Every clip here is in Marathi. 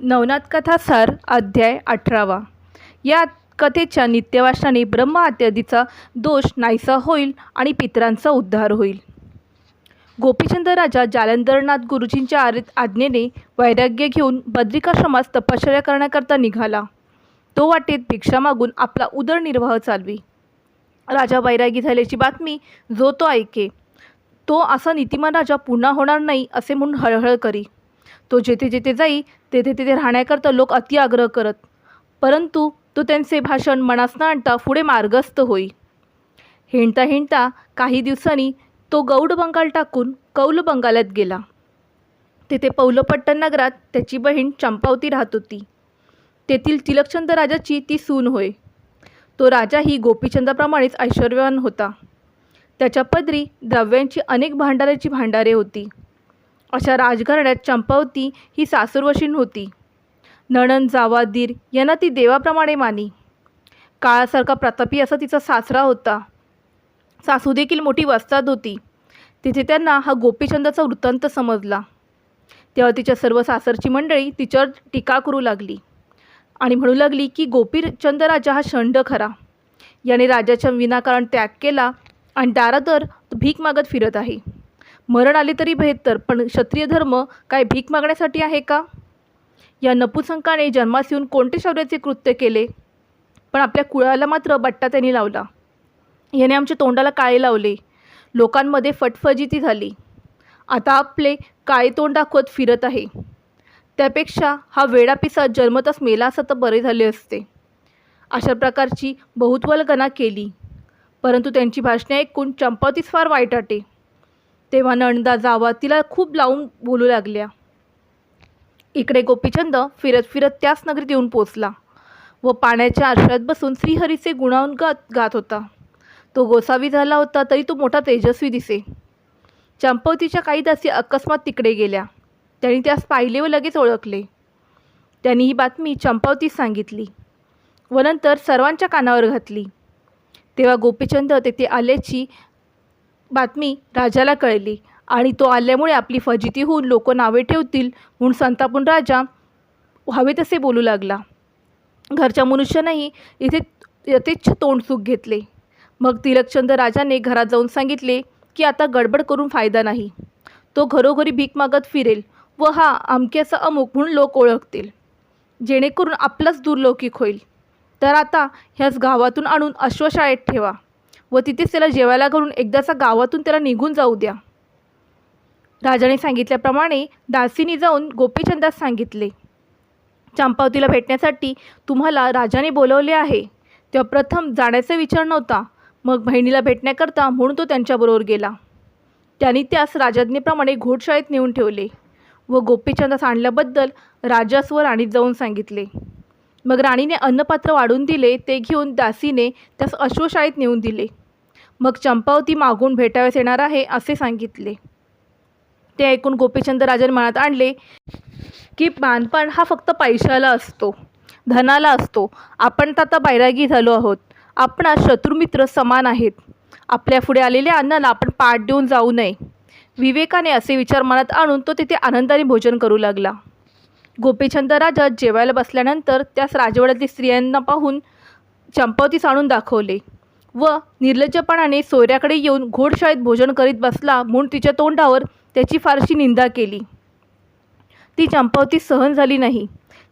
नवनाथ कथासार अध्याय अठरावा. या कथेच्या नित्यवाशाने ब्रह्म इत्यादीचा दोष नाहीसा होईल आणि पितरांचा उद्धार होईल. गोपीचंद राजा जालंधरनाथ गुरुजींच्या आर आज्ञेने वैराग्य घेऊन बद्रिकाश्रमास तपश्चर्या करण्याकरता निघाला. तो वाटेत भिक्षा मागून आपला उदरनिर्वाह चालवी. राजा वैरागी झाल्याची बातमी जो तो ऐके तो असा नीतिमान राजा पुन्हा होणार नाही असे म्हणून हळहळ करी. तो जेथे जेथे जाई तेथे तेथे राहण्याकरता लोक अति आग्रह करत. परंतु तो त्यांचे भाषण मनास न आणता पुढे मार्गस्थ होई. हिंडता हिंडता काही दिवसांनी तो गौड बंगाल टाकून कौल बंगालात गेला. तेथे पौलपट्टण नगरात त्याची बहीण चंपावती राहत होती. तेथील तिलकचंद राजाची ती सून होय. तो राजा ही गोपीचंदाप्रमाणेच ऐश्वर्यवान होता. त्याच्या पदरी द्रव्यांची अनेक भांडाराची भांडारे होती. अशा राजघराण्यात चंपावती ही सासूरवशीण होती. नणंद जावा दीर यांना ती देवाप्रमाणे मानी. काळासारखा प्रतापी असा तिचा सासरा होता. सासू देखील मोठी वस्ताद होती. तिथे त्यांना हा गोपीचंदाचा वृत्तांत समजला. तेव्हा तिच्या सर्व सासरची मंडळी तिच्यावर टीका करू लागली आणि म्हणू लागली की गोपीचंद राजा हा षंड खरा. याने राजाच्या विनाकारण त्याग केला आणि दारादर भीक मागत फिरत आहे. मरण आले तरी बेहत्तर पण क्षत्रिय धर्म काय भीक मागण्यासाठी आहे का? या नपुसंकाने जन्मास येऊन कोणते शौर्याचे कृत्य केले? पण आपल्या कुळाला मात्र बट्टा त्यांनी लावला. याने आमच्या तोंडाला काळे लावले. लोकांमध्ये फटफजिती झाली. आता आपले काळे तोंड दाखवत फिरत आहे. त्यापेक्षा हा वेडा पिसा जन्मतच मेला असता तर बरे झाले असते. अशा प्रकारची बहुत्वलगना केली. परंतु त्यांची भाषणे ऐकून चंपावतीस फार वाईट वाटे. तेव्हा नणदा जावा तिला खूप लावून बोलू लागल्या. इकडे गोपीचंद फिरत फिरत त्याच नगरीत येऊन पोचला व पाण्याच्या आश्रयात बसून श्रीहरीचे गुणावून गात गात होता. तो गोसावी झाला होता तरी तो मोठा तेजस्वी दिसे. चंपवतीच्या काही दासी अकस्मात तिकडे गेल्या. त्यांनी त्यास पाहिले व लगेच ओळखले. त्यांनी ही बातमी चंपावतीस सांगितली व नंतर सर्वांच्या कानावर घातली. तेव्हा गोपीचंद तेथे आल्याची बातमी राजाला कळली आणि तो आल्यामुळे आपली फजिती होऊन लोक नावे ठेवतील म्हणून संतापून राजा हवे तसे बोलू लागला. घरच्या मनुष्यानंही इथे यथेच्छ तोंडसुख घेतले. मग तिलकचंद राजाने घरात जाऊन सांगितले की आता गडबड करून फायदा नाही. तो घरोघरी भीक मागत फिरेल व हा अमक्याचा अमुक म्हणून लोक ओळखतील. जेणेकरून आपलाच दुर्लौकिक होईल. तर आता ह्याच गावातून आणून अश्वशाळेत ठेवा. व तिथेच त्याला जेवायला घालून एकदाचा गावातून त्याला निघून जाऊ द्या. राजाने सांगितल्याप्रमाणे दासीनी जाऊन गोपीचंदास सांगितले. चंपावतीला भेटण्यासाठी तुम्हाला राजाने बोलवले आहे. तेव्हा प्रथम जाण्याचा विचार नव्हता. मग बहिणीला भेटण्याकरता म्हणून तो त्यांच्याबरोबर गेला. त्यांनी त्यास राजाज्ञेप्रमाणे घोडशाळेत नेऊन ठेवले व गोपीचंदास आणल्याबद्दल राजास व राणीत जाऊन सांगितले. मग राणीने अन्नपात्र वाढून दिले ते घेऊन दासीने त्यास अश्वशाळेत नेऊन दिले. मग चंपावती मागून भेटाव्यास येणार आहे असे सांगितले. ते ऐकून गोपीचंद राजाने मनात आणले की बांधपण हा फक्त पैशाला असतो धनाला असतो. आपण तर आता बैरागी झालो आहोत. आपणा शत्रुमित्र समान आहेत. आपल्या पुढे आलेल्या अन्नाला आपण पाठ देऊन जाऊ नये. विवेकाने असे विचार मनात आणून तो तिथे आनंदाने भोजन करू लागला. गोपीचंद राजा जेवायला बसल्यानंतर त्यास राजवाड्यातील स्त्रियांना पाहून चंपावतीस आणून दाखवले व निर्लज्जपणाने सोयऱ्याकडे येऊन घोडशाळेत भोजन करीत बसला म्हणून तिच्या तोंडावर त्याची फारशी निंदा केली. ती चंपावती सहन झाली नाही.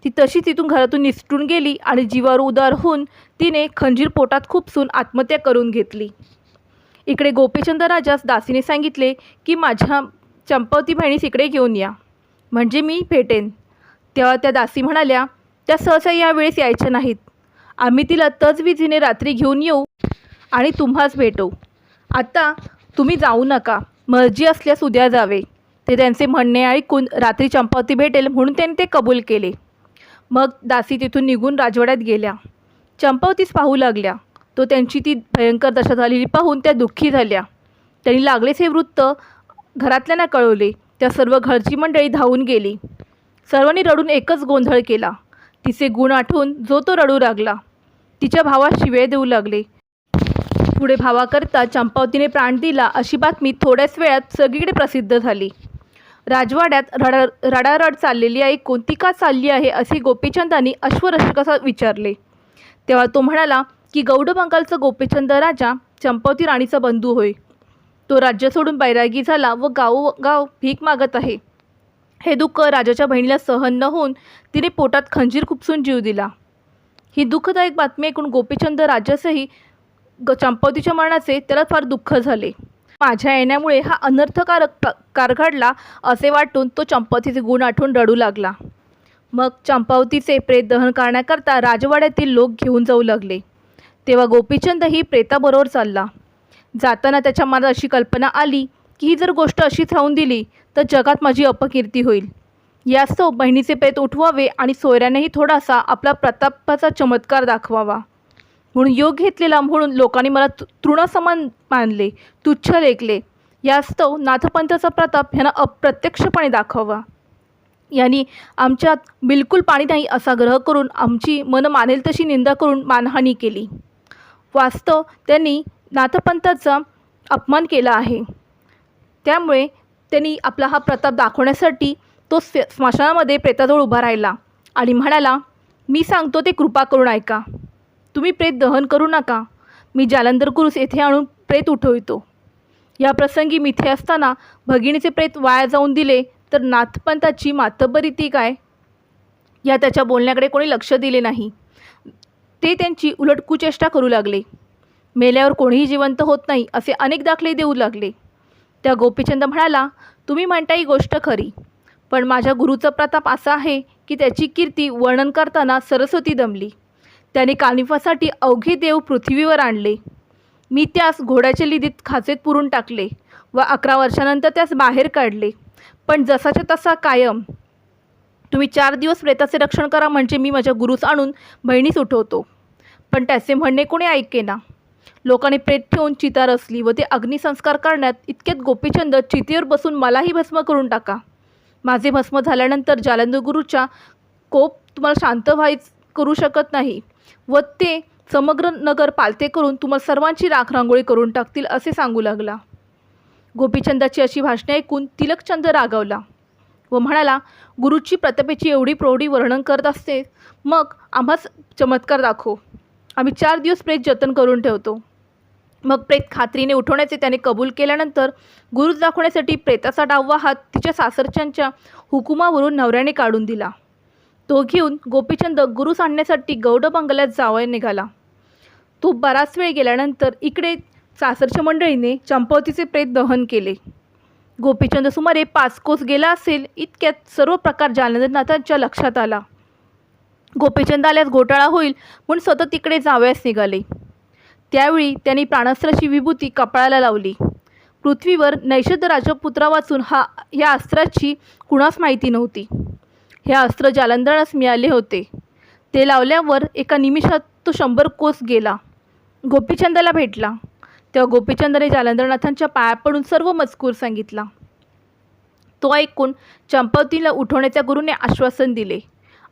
ती तशी तिथून घरातून निसटून गेली आणि जीवावर उदार होऊन तिने खंजीर पोटात खुपसून आत्महत्या करून घेतली. इकडे गोपीचंद राजास दासीने सांगितले की माझ्या चंपावती बहिणीस इकडे घेऊन या. म्हणजे मी भेटेन. तेव्हा त्या दासी म्हणाल्या त्या सहसा यावेळेस यायच्या नाहीत. आम्ही तिला तजविजीने रात्री घेऊन येऊ आणि तुम्हाच भेटू आता तुम्ही जाऊ नका. मर्जी असल्यास उद्या जावे. ते त्यांचे म्हणणे ऐकून रात्री चंपावती भेटेल म्हणून त्यांनी ते कबूल केले. मग दासी तिथून निघून राजवाड्यात गेल्या. चंपावतीच पाहू लागल्या. तो त्यांची ती भयंकर दशा झालेली पाहून त्या दुःखी झाल्या. त्यांनी लागलेच हे वृत्त घरातल्यांना कळवले. त्या सर्व घरची मंडळी धावून गेली. सर्वांनी रडून एकच गोंधळ केला. तिचे गुण आठवून जो तो रडू लागला. तिच्या भावास शिवे देऊ लागले. पुढे भावाकरता चंपावतीने प्राण दिला अशी बातमी थोड्याच वेळात सगळीकडे प्रसिद्ध झाली. राजवाड्यात रडा रडारड चाललेली आहे कोणती का चालली आहे असे गोपीचंदांनी अश्वरक्षकाचा विचारले. तेव्हा तो म्हणाला की गौड बंगालचा गोपीचंद राजा चंपावती राणीचा बंधू होय. तो राज्य सोडून बैरागी झाला व गाव गाव भीक मागत आहे. हे दुःख राजाच्या बहिणीला सहन न होऊन तिने पोटात खंजीर खुपसून जीव दिला. ही दुःखदायक बातमी ऐकून गोपीचंद राजासही ग चंपावतीच्या मरणाचे त्याला फार दुःख झाले. माझ्या येण्यामुळे हा अनर्थकारक कार घडला असे वाटून तो चंपावतीचे गुण आठवून रडू लागला. मग चंपावतीचे प्रेत दहन करण्याकरता राजवाड्यातील लोक घेऊन जाऊ लागले. तेव्हा गोपीचंदही प्रेताबरोबर चालला. जाताना त्याच्या मनात अशी कल्पना आली की ही जर गोष्ट अशीच राहून दिली तर जगात माझी अपकीर्ती होईल. यास्तव बहिणीचे पेत उठवावे आणि सोयऱ्यानेही थोडासा आपला प्रतापाचा चमत्कार दाखवावा. म्हणून योग घेतलेला म्हणून लोकांनी मला तृणसमान मानले तुच्छ लेखले. यास्तव नाथपंथाचा प्रताप ह्यांना अप्रत्यक्षपणे दाखवावा यांनी आमच्यात बिलकुल पाणी नाही असा ग्रह करून आमची मन मानेल तशी निंदा करून मानहानी केली. वास्तव त्यांनी नाथपंथाचा अपमान केला आहे. त्यामुळे त्यांनी आपला हा प्रताप दाखवण्यासाठी तो स्मशानामध्ये प्रेताजवळ उभा राहिला आणि म्हणाला मी सांगतो ते कृपा करून ऐका. तुम्ही प्रेत दहन करू नका. मी जालंधर कुरुस येथे आणून प्रेत उठवितो. या प्रसंगी मी इथे असताना भगिनीचे प्रेत वाया जाऊन दिले तर नाथपंथाची मातबरी ती काय? या त्याच्या बोलण्याकडे कोणी लक्ष दिले नाही. ते त्यांची उलट कुचेष्टा करू लागले. मेल्यावर कोणीही जिवंत होत नाही असे अनेक दाखले देऊ लागले. त्या गोपीचंद म्हणाला तुम्ही म्हणता ही गोष्ट खरी पण माझ्या गुरुचा प्रताप असा आहे की त्याची कीर्ती वर्णन करताना सरस्वती दमली. त्याने कानिफासाठी अवघे देव पृथ्वीवर आणले. मी त्यास घोड्याच्या लिदीत खाचेत पुरून टाकले व अकरा वर्षानंतर त्यास बाहेर काढले. पण जसाच्या तसा कायम. तुम्ही चार दिवस प्रेताचे रक्षण करा म्हणजे मी माझ्या गुरुस आणून बहिणीस उठवतो. पण त्याचे म्हणणे कोणी ऐकेना. लोकांनी प्रेत ठेवून चिता रचली व ते अग्निसंस्कार करण्यात इतक्यात गोपीचंद चितेवर बसून मलाही भस्म करून टाका. माझे भस्म झाल्यानंतर जालंधर गुरुच्या कोप तुम्हाला शांत व्हायच करू शकत नाही व ते समग्र नगर पालते करून तुम्हाला सर्वांची राख रांगोळी करून टाकतील असे सांगू लागला. गोपीचंदाची अशी भाषणे ऐकून तिलकचंद रागावला व म्हणाला गुरुची प्रतापेची एवढी प्रौढी वर्णन करत असते मग आम्हाच चमत्कार दाखव. आम्ही चार दिवस प्रेत जतन करून ठेवतो. मग प्रेत खात्रीने उठवण्याचे त्याने कबूल केल्यानंतर गुरुज दाखवण्यासाठी प्रेताचा डाववा हात तिच्या सासरच्यांच्या हुकुमावरून नवऱ्याने काढून दिला. तो घेऊन गोपीचंद गुरुस आणण्यासाठी गौड बंगल्यात जावया निघाला. तो बराच वेळ गेल्यानंतर इकडे सासरच्या मंडळीने चंपावतीचे प्रेत दहन केले. गोपीचंद सुमारे पाच कोस गेला असेल इतक्यात सर्व प्रकार जालंधरनाथांच्या लक्षात आला. गोपीचंद आल्यास घोटाळा होईल म्हणून सतत तिकडे जावयास निघाले. त्यावेळी त्यांनी प्राणास्त्राची विभूती कपाळाला लावली. पृथ्वीवर नैषद राजपुत्रा वाचून हा या अस्त्राची कुणास माहिती नव्हती? हे अस्त्र जालंधरास मिळाले होते. ते लावल्यावर एका निमिषात तो शंभर कोस गेला. गोपीचंदाला भेटला. तेव्हा गोपीचंदाने जालंधरनाथांच्या पाया पडून सर्व मजकूर सांगितला. तो ऐकून चंपावतीला उठवण्याच्या गुरुने आश्वासन दिले.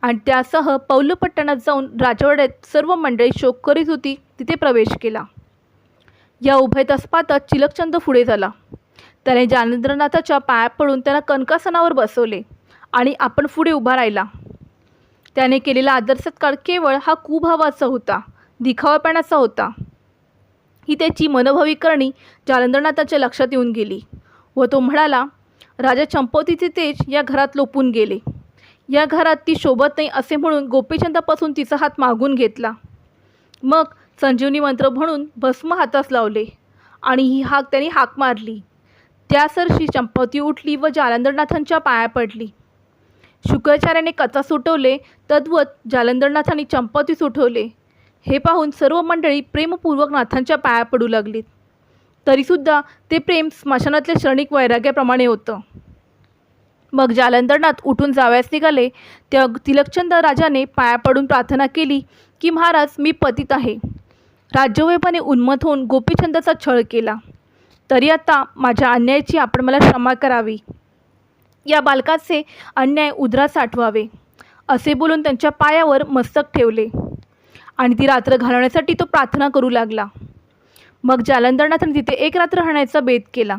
आणि त्यासह पौलपट्टणात जाऊन राजवाड्यात सर्व मंडळी शोक करीत होती. तिथे प्रवेश केला. या उभय तस्पातच चिलकचंद पुढे झाला. त्याने जानेंद्रनाथाच्या पाया पडून त्यांना कनकासनावर बसवले आणि आपण पुढे उभा राहिला. त्याने केलेला आदर सत्कार केवळ हा कुभावाचा होता दिखावापणाचा होता. ही त्याची मनोभावी करणी जालंधरनाथाच्या लक्षात येऊन गेली व तो म्हणाला राजा चंपवतीचे तेज या घरात लोपून गेले. या घरात ती शोभत नाही असे म्हणून गोपीचंदापासून तिचा हात मागून घेतला. मग संजीवनी मंत्र म्हणून भस्म हातास लावले आणि ही हाक त्याने हाक मारली. त्यासरशी चंपावती उठली व जालंधरनाथांच्या पाया पडली. शुक्राचार्याने कथा सुटवले तद्वत जालंधरनाथांनी चंपावती सुटवले हे पाहून सर्व मंडळी प्रेमपूर्वक नाथांच्या पाया पडू लागलीत. तरीसुद्धा ते प्रेम स्मशानातल्या क्षणिक वैराग्याप्रमाणे होतं. मग जालंधरनाथ उठून जावयास निघाले. तेव्हा तिलकचंद राजाने पाया पडून प्रार्थना केली की महाराज मी पतित आहे. राज्यवैभाने उन्मत होऊन गोपीचंदाचा छळ केला. तरी आता माझ्या अन्यायाची आपण मला क्षमा करावी. या बालकाचे अन्याय उदरा साठवावे असे बोलून त्यांच्या पायावर मस्तक ठेवले. आणि ती रात्र घालवण्यासाठी तो प्रार्थना करू लागला. मग जालंधरनाथाने तिथे एक रात्र राहण्याचा बेत केला.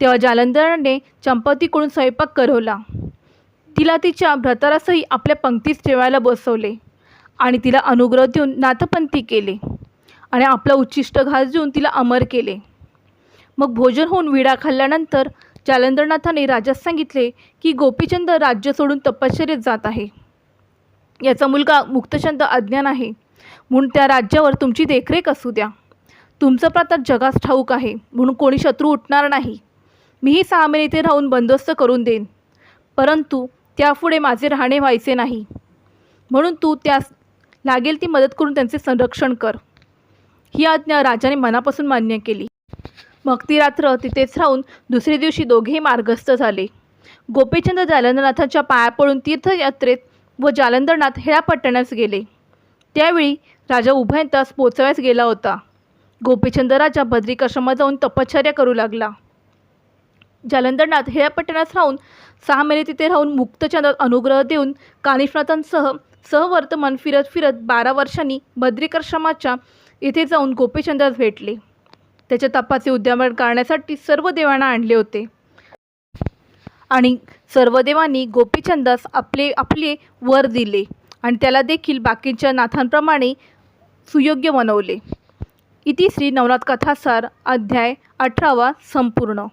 तेव्हा जालंधराने चंपतीकडून स्वयंपाक करवला. तिला तिच्या भ्रतारासही आपल्या पंक्तीस ठेवायला बसवले आणि तिला अनुग्रह देऊन नाथपंथी केले आणि आपलं उच्चिष्ट घास देऊन तिला अमर केले. मग भोजन होऊन विडा खाल्ल्यानंतर जालंधरनाथाने राजास सांगितले की गोपीचंद राज्य सोडून तपश्चर्येत जात आहे. याचा मुलगा मुक्तचंद अज्ञान आहे. म्हणून त्या राज्यावर तुमची देखरेख असू द्या. तुमचं प्रातर जगास ठाऊक आहे. म्हणून कोणी शत्रू उठणार नाही. मीही सहा महिने इथे राहून बंदोबस्त करून देईन. परंतु त्यापुढे माझे राहणे व्हायचे नाही. म्हणून तू त्यास लागेल ती मदत करून त्यांचे संरक्षण कर. ही आज्ञा राजाने मनापासून मान्य केली. मग ती रात्र तिथेच राहून दुसरे दिवशी दोघेही मार्गस्थ झाले. गोपीचंद जालंधरनाथाच्या पाया पडून तीर्थयात्रेत व जालंधरनाथ हेळापट्टणास गेले. त्यावेळी राजा उभयंतास तास गेला होता. गोपीचंद राजा बद्रिकाश्रमात जाऊन तपश्चर्या करू लागला. जालंधरनाथ हेळापट्टणास राहून सहा महिने तिथे राहून मुक्तचंदात अनुग्रह देऊन कानिफनाथांसह सहवर्तमान फिरत फिरत बारा वर्षांनी बद्रिकाश्रमाच्या येथे जाऊन गोपीचंदास भेटले. त्याच्या तपाचे उद्यापन करण्यासाठी सर्व देवांना आणले होते. आणि सर्व देवांनी गोपीचंदास आपले आपले वर दिले आणि त्याला देखील बाकीच्या नाथांप्रमाणे सुयोग्य बनवले. इति श्री नवनाथ कथासार अध्याय अठरावा संपूर्ण.